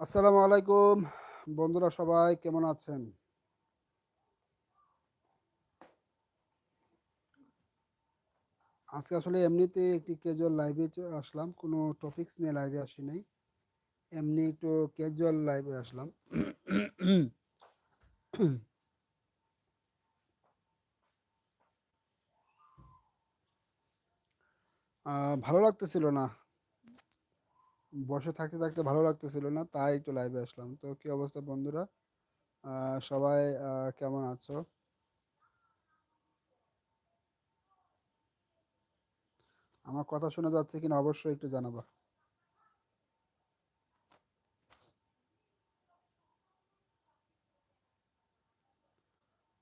আসসালামু আলাইকুম। বন্ধুরা সবাই কেমন আছেন? আজকে আসলে এমনিতে একটি ক্যাজুয়াল লাইভে আসলাম। কোনো টপিকস নিয়ে লাইভে আসি নাই। এমনি একটু ক্যাজুয়াল লাইভে আসলাম। ভালো লাগতেছিল না। বসে থাকতে থাকতে ভালো লাগতেছিল না, তাই একটু লাইভে আসলাম। তো কি অবস্থা বন্ধুরা? সবাই কেমন আছো? আমার কথা শোনা যাচ্ছে কিনা অবশ্যই একটু জানাবা।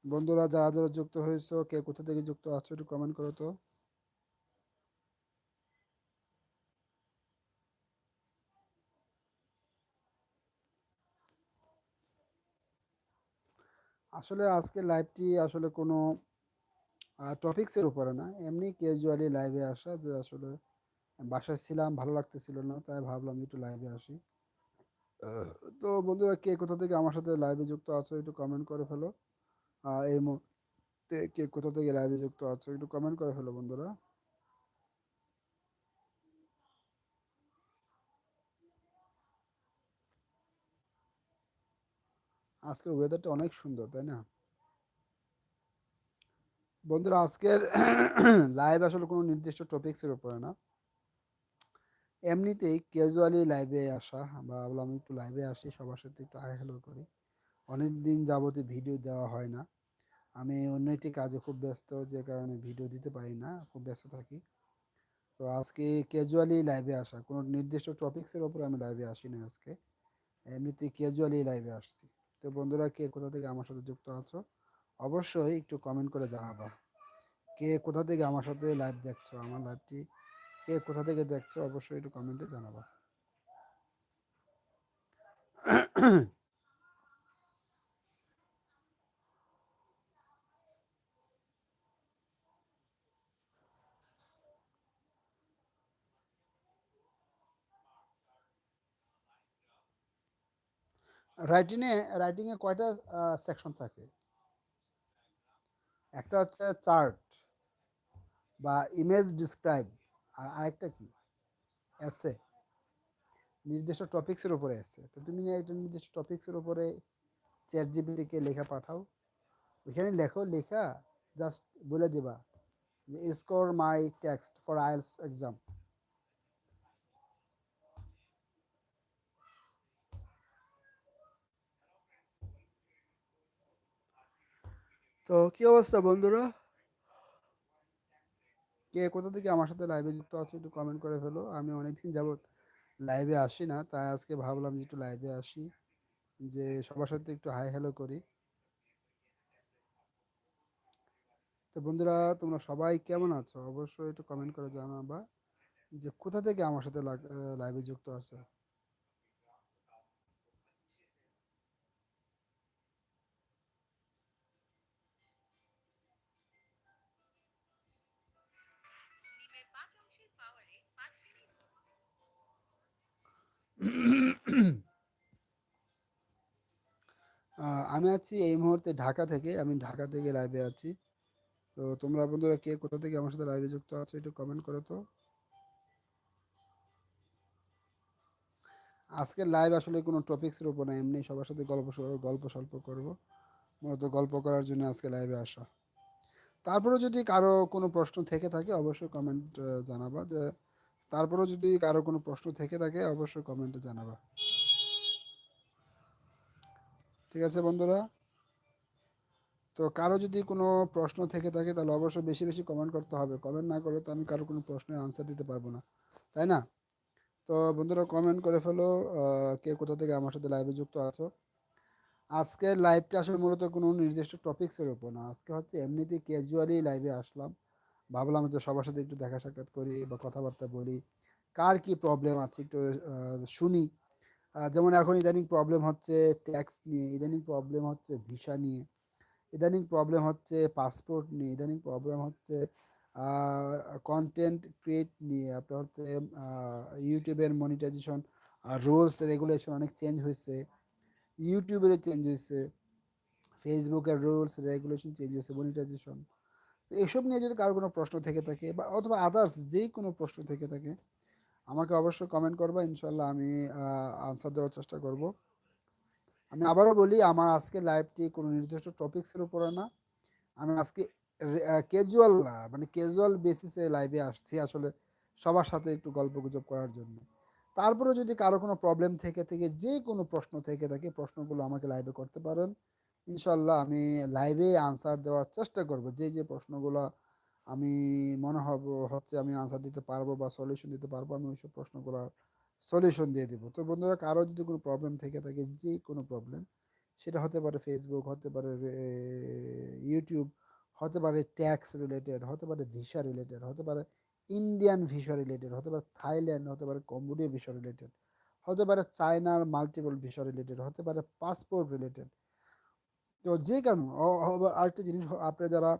বন্ধুরা, যারা যারা যুক্ত হয়েছো, কে কোথা থেকে যুক্ত আছো একটু কমেন্ট করো তো। আসলে আজকে লাইভটি আসলে কোনো টপিক্সের উপরে না। এমনি ক্যাজুয়ালি লাইভে আসা যে আসলে বাসায় ছিলাম ভালো লাগতেছিল না তাই ভাবলাম একটু লাইভে আসি। তো বন্ধুরা কে কোথা থেকে আমার সাথে লাইভে যুক্ত আছো একটু কমেন্ট করে ফেলো। আর এই মুহূর্তে কে কোথা থেকে লাইভে যুক্ত আছো একটু কমেন্ট করে ফেলো বন্ধুরা। আজকের ওয়েদারটা অনেক সুন্দর, তাই না? বন্ধুরা, আজকের লাইভ আসলে কোনো নির্দিষ্ট টপিক্সের উপরে না। এমনিতেই ক্যাজুয়ালি লাইভে আসা বা ভাবলাম একটু লাইভে আসি, সবার সাথে একটু হাই হ্যালো করি। অনেক দিন যাবতীয় ভিডিও দেওয়া হয় না। আমি অন্য একটি কাজে খুব ব্যস্ত, যে কারণে ভিডিও দিতে পারি না, খুব ব্যস্ত থাকি। তো আজকে ক্যাজুয়ালি লাইভে আসা, কোনো নির্দিষ্ট টপিক্সের ওপর আমি লাইভে আসি না আজকে। এমনিতে ক্যাজুয়ালি লাইভে আসছি। তো বন্ধুরা, কে কোথা থেকে আমার সাথে যুক্ত আছো, অবশ্যই একটু কমেন্ট করে জানাবা। কে কোথা থেকে আমার সাথে লাইভ দেখছ, আমার লাইভটি কে কোথা থেকে দেখছ, অবশ্যই একটু কমেন্টে জানাবা। রাইটিংয়ে রাইটিংয়ে কয়টা সেকশন থাকে? একটা হচ্ছে চার্ট বা ইমেজ ডিসক্রাইব আর আরেকটা কি? এসে নির্দিষ্ট টপিক্সের উপরে এসে তো তুমি একটা নির্দিষ্ট টপিক্সের উপরে চ্যাট জিবিটিকে লেখা পাঠাও। ওইখানে লেখো, লেখা জাস্ট বলে দিবা যে score my text for IELTS exam তো কি অবস্থা বন্ধুরা? কে কোথা থেকে আমার সাথে লাইভে যুক্ত আছে একটু কমেন্ট করে ফেলো। আমি অনেকদিন যাবত লাইভে আসি না, তাই আজকে ভাবলাম যে একটু লাইভে আসি, যে সবার সাথে একটু হাই হ্যালো করি। তো বন্ধুরা, তোমরা সবাই কেমন আছো? অবশ্যই একটু কমেন্ট করে জানাবা যে কোথা থেকে আমার সাথে লাইভে যুক্ত আছো। আমি আছি এই মুহূর্তে ঢাকা থেকে, আমি ঢাকা থেকে লাইভে আছি। তো তোমরা বন্ধুরা কে, কোথা থেকে আমার সাথে লাইভে যুক্ত আছো একটু কমেন্ট করো তো। আজকের লাইভ আসলে কোনো টপিক্সের উপর না, এমনি সবার সাথে গল্প গল্প সল্প করব। মূলত গল্প করার জন্য আজকে লাইভে আসা। তারপরে যদি কারও কোনো প্রশ্ন থেকে থাকে, অবশ্যই কমেন্ট জানাবা। যে তারপরেও যদি কারও কোনো প্রশ্ন থেকে থাকে, অবশ্যই কমেন্টে জানাবা। ঠিক আছে বন্ধুরা? তো কারও যদি কোনো প্রশ্ন থেকে থাকে, তাহলে অবশ্যই বেশি বেশি কমেন্ট করতে হবে। কমেন্ট না করলে তো আমি কারও কোনো প্রশ্নের আনসার দিতে পারব না। তাই না? তো বন্ধুরা কমেন্ট করে ফেলো কে কোথা থেকে আমার সাথে লাইভে যুক্ত আছো। আজকের লাইভটা আসলে মূলত কোনো নির্দিষ্ট টপিক্সের উপর না। আজকে হচ্ছে এমনিতেই ক্যাজুয়ালি লাইভে আসলাম। ভাবলাম যে সবার সাথে একটু দেখা সাক্ষাৎ করি বা কথাবার্তা বলি। কার কি প্রবলেম আছে একটু শুনি। যেমন এখন ইদানিং প্রবলেম হচ্ছে ট্যাক্স নিয়ে, ইদানিং প্রবলেম হচ্ছে ভিসা নিয়ে, ইদানিং প্রবলেম হচ্ছে পাসপোর্ট নিয়ে, ইদানিং প্রবলেম হচ্ছে কন্টেন্ট ক্রিয়েট নিয়ে, আপনার হচ্ছে ইউটিউবের মনিটাইজেশন রুলস রেগুলেশন অনেক চেঞ্জ হয়েছে। ইউটিউবেরও চেঞ্জ হয়েছে। ফেসবুকের রুলস রেগুলেশন চেঞ্জ হয়েছে মনিটাইজেশন তো এসব নিয়ে যদি কারও কোনো প্রশ্ন থেকে থাকে বা অথবা আদার্স যেই কোনো প্রশ্ন থেকে থাকে, আমাকে অবশ্যই কমেন্ট করবা ইনশাল্লাহ আমি আনসার দেওয়ার চেষ্টা করব। আমি আবারও বলি, আমার আজকে লাইভটি কোনো নির্দিষ্ট টপিক্সের উপরে না। আমি আজকে ক্যাজুয়াল মানে ক্যাজুয়াল বেসিসে লাইভে আসছি আসলে সবার সাথে একটু গল্প গুজব করার জন্য। তারপরে যদি কারও কোনো প্রবলেম থেকে থেকে যে কোনো প্রশ্ন থেকে থাকে, প্রশ্নগুলো আমাকে লাইভে করতে পারেন। ইনশাল্লাহ আমি লাইভে আনসার দেওয়ার চেষ্টা করব। যে যে প্রশ্নগুলো আমি মনে হব, হচ্ছে আমি আনসার দিতে পারব বা সলিউশন দিতে পারব, আমি ওইসব প্রশ্নগুলোর সলিউশন দিয়ে দেবো। তো বন্ধুরা, কারও যদি কোনো প্রবলেম থেকে থাকে, যে কোনো প্রবলেম সেটা হতে পারে ফেসবুক হতে পারে ইউটিউব হতে পারে ট্যাক্স রিলেটেড হতে পারে ভিসা রিলেটেড হতে পারে ইন্ডিয়ান ভিসা রিলেটেড হতে পারে থাইল্যান্ড হতে পারে কম্বোডিয়া ভিসা রিলেটেড হতে পারে চায়নার মাল্টিপল ভিসা রিলেটেড হতে পারে পাসপোর্ট রিলেটেড তো যে কেন আরেকটা জিনিস আপনি যারা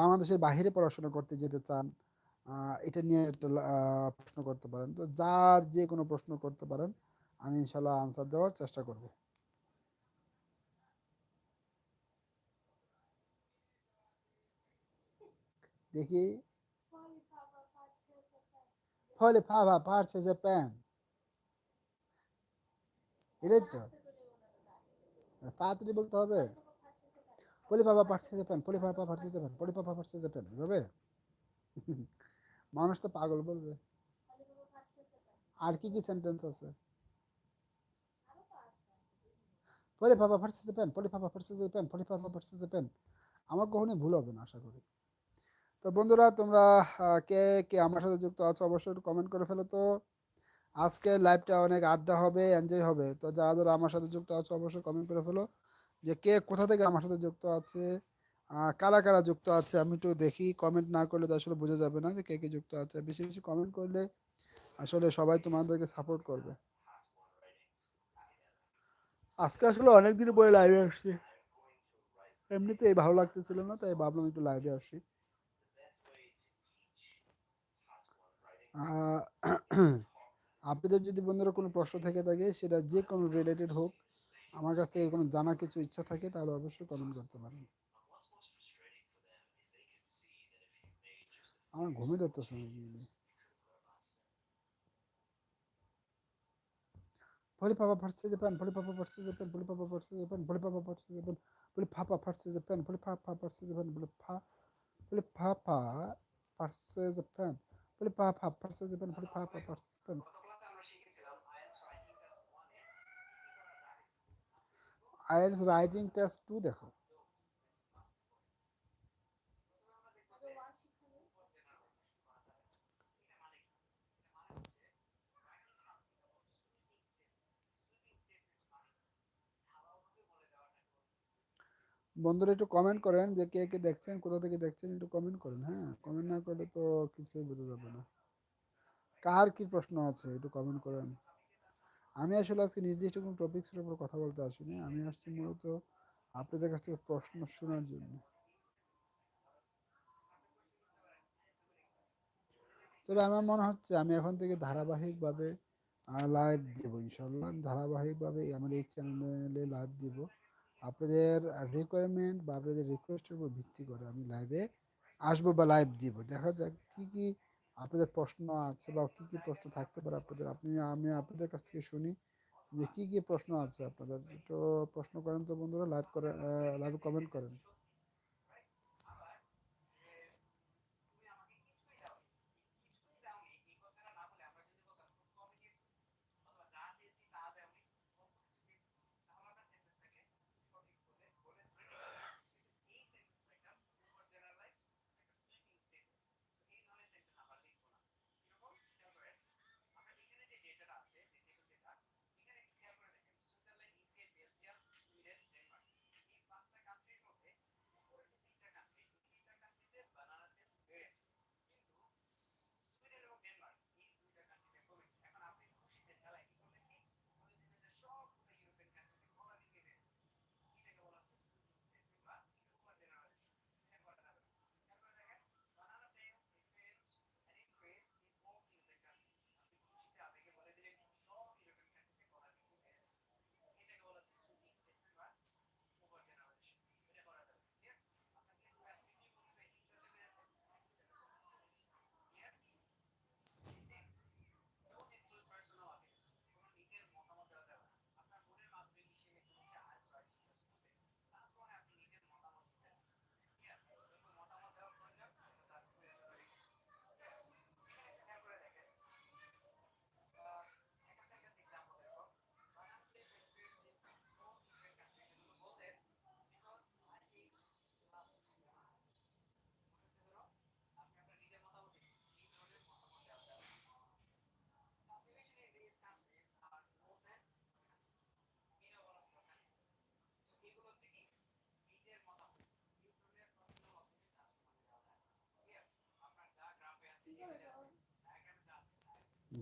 বাংলাদেশের বাহিরে পড়াশোনা করতে যেতে চান এটা নিয়ে একটা প্রশ্ন করতে পারেন। তো যার যে কোনো প্রশ্ন করতে পারেন, আমি ইনশাল্লাহ আনসার দেওয়ার চেষ্টা করব। দেখি। ফলে ফাভা পারছে যে প্যান এটাই তো। তাড়াতাড়ি বলতে হবে। পলি বাবা পাঠছে যাবেন পলি বাবা পাঠছে যাবেন পলি বাবা পাঠছে যাবেন এভাবে? মানুষ তো পাগল বলবে। আর কি কি সেন্টেন্স আছে? পলি বাবা পাঠছে যাবেন পলি বাবা পাঠছে যাবেন পলি বাবা পাঠছে যাবেন আমার কখনোই ভুল হবে না, আশা করি। তো বন্ধুরা, তোমরা কে কে আমার সাথে যুক্ত আছো, অবশ্যই কমেন্ট করে ফেলো তো। আজকে লাইভটা অনেক আড্ডা হবে এনজয় হবে। তো যারা যারা আমার সাথে যুক্ত আছো, অবশ্যই কমেন্ট করে ফেলো যে কে কোথা থেকে আমার সাথে যুক্ত আছে কারা কারা যুক্ত আছে, আমি একটু দেখি। কমেন্ট না করলে তো আসলে বোঝা যাবে না যে কে কে যুক্ত আছে। বেশি বেশি কমেন্ট করলে আসলে সবাই তোমাদেরকে সাপোর্ট করবে। আজকে আসলে অনেকদিন পরে লাইভে আসছি। এমনিতে ভালো লাগতেছিল না, তাই ভাবলাম একটু লাইভে আসি। আপনাদের যদি বন্ধুরা কোনো প্রশ্ন থেকে থাকে, সেটা যে কোনো রিলেটেড হোক, আমার কাছ থেকে কোনো জানার কিছু ইচ্ছা থাকে, তাহলে অবশ্যই কমেন্ট করতে পারেন। আমার ঘুমে ধরতেছে ভোলে পাপা ফাটছে যে প্যান। ভোলে পাপা ফাটছে যে প্যান। ভোলে পাপা ফাটছে যে প্যান। ভোলে পাপা ফাটছে যে প্যান। ভোলে ফাপা ফাটছে যে প্যান। ভোলে ফা ফা ফাটছে যে প্যান। ভোলে ফা ভোলে ফা ফা ফাটছে যে প্যান। ভোলে ফা ফাটছে যে প্যান। ভোলে ফা ফা ফাটছে যে pan. IELTS writing test two দেখো। বন্ধুরা একটু কমেন্ট করেন যে কে কে দেখছেন, কোথা থেকে দেখছেন, একটু কমেন্ট করেন হ্যাঁ? কমেন্ট না করলে তো কিছুই বোঝা যাবে না। কার কি প্রশ্ন আছে, একটু কমেন্ট করেন। আমি আসলে আজকে নির্দিষ্ট কোনো টপিক্সের উপর কথা বলতে আসিনি। আমি আসছি মূলত আপনাদের কাছ থেকে প্রশ্ন শোনার জন্য। তবে আমার মনে হচ্ছে আমি এখন থেকে ধারাবাহিকভাবে লাইভ দেব ইনশাল্লাহ ধারাবাহিকভাবে আমার এই চ্যানেলে লাইভ দিব। আপনাদের রিকোয়ারমেন্ট বা আপনাদের রিকোয়েস্টের উপর ভিত্তি করে আমি লাইভে আসব বা লাইভ দিব। দেখা যাক কী কী আপনাদের প্রশ্ন আছে বা কী কী প্রশ্ন থাকতে পারে আপনাদের, আপনি, আমি আপনাদের কাছ থেকে শুনি যে কী কী প্রশ্ন আছে আপনাদের। তো প্রশ্ন করেন তো বন্ধুরা লাইভ করে লাইভ কমেন্ট করেন।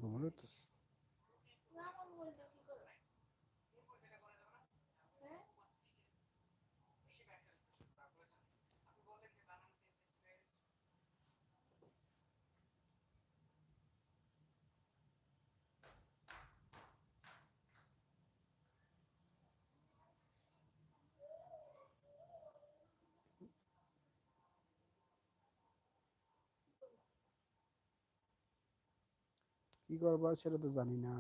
Quantos? কি করবা সেটা তো জানি না।